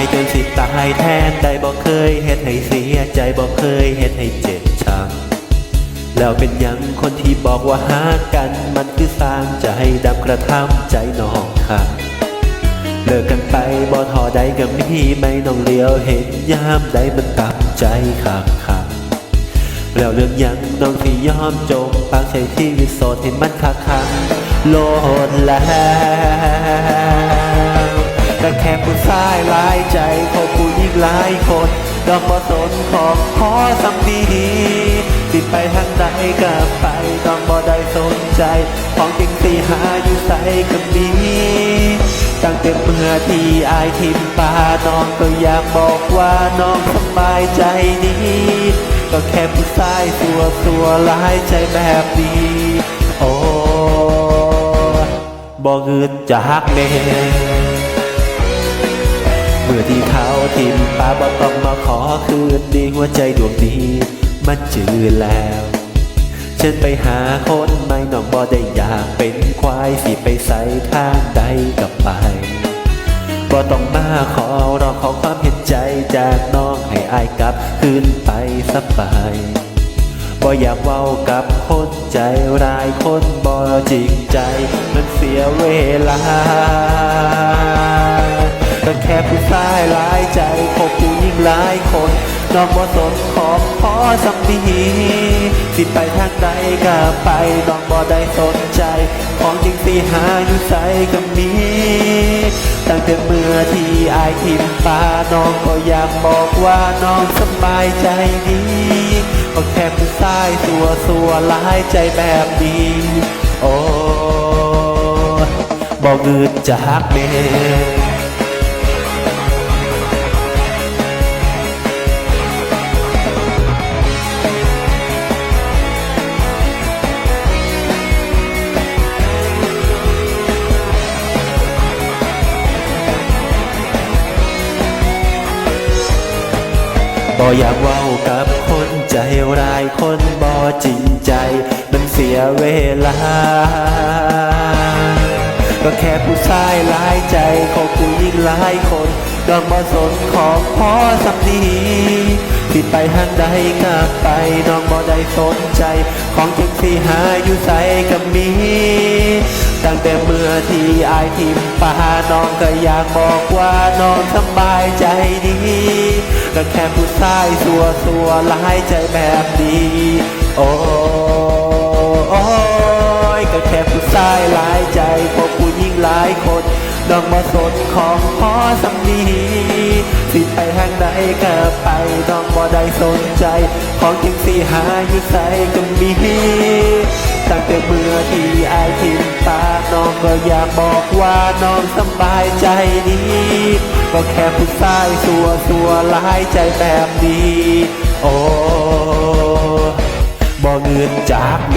ายจนสิตายแทนได้บอกเคยเฮ็ดให้เสียใจบอกเคยเฮ็ดให้เจ็บช้ำแล้วเป็นยังคนที่บอกว่าหากันมันคือสร้างใจดำกระทำใจน้องค่ะเลิกกันไปบ่ทอใดกับมีไม่น้องเลี้ยวเห็นยามใดมันตามใจคักคักๆแล้วเรื่องยังน้องที่ยอมจมปากใช้ชีวิโสดให้มันคักคักโลดแล้ว แต่แค่ผู้ชายหลายใจขอผู้หญิงหลายคนดอกบ่สนของขอสำดีสิไปทางใดก็ไปต้องบ่ได้สนใจ ของจริงสิหาอยู่ใส่ก็มีตั้งแต่เมื่อที่อายทิมปาน้องก็อยากบอกว่าน้องสบายใจดีก็แค่ผู้ชายสัวสัวหลายใจแบบนี้โอ้บ่เงินจากแน่ มื่อที่เขาทิมป้าบ่ต้องมาขอคืนดีหัวใจดวงนี้มันจืดแล้วฉันไปหาคนไม่น้องบ่ได้อยากเป็นควายสิไปใส่ทางใดกับไปบ่ต้องมาขอรอขอความเห็นใจจากน้องให้อายกลับคืนไปสบายบ่อยากเว้ากับคนใจร้ายคนบ่จริงใจมันเสียเวลา ผู้ชายหลายใจพบผู้หญิงหลายคนน้องบ่สนขอบขอสำนีสิไปทางใดก็ไปน้องบ่ได้สนใจ ของจริงสิหาอยู่ใสก็มีตั้งแต่เมื่อที่อายทิมปาน้องก็อยากบอกว่าน้องสบายใจดีก็แค่ผู้ชายสัวสัวหลายใจแบบนี้โอ้บอกเงินจากแม่ บ่อยากเว้ากับคนใจร้ายคนบ่จริงใจ มันเสียเวลา ก็แค่ผู้ชายหลายใจของผู้หญิงหลายคนดอกบ่สนของพ่อสำนีที่ไปทางใดก็ไปน้องบ่ได้สนใจ ของจริงที่หาอยู่ใส่กับมี ตั้งแต่เมื่อที่อายทิมปาน้องก็อยากบอกว่าน้องสบายใจดี ก็แค่ผู้ชายสัวสัวหลายใจแบบนี้โอ้โอ้ยก็แค่ผู้ชายหลายใจพบผู้หญิงหลายคนน้องมาสนของขอสำนีสิไปทางใดก็ไปน้องบ่ได้สนใจ ของจริงสิหาอยู่ใส่ก็มี น้องสบายใจดีก็แค่ผู้ชายสัวสัวลายใจแบบนี้ โอ้บ่เงินจากเม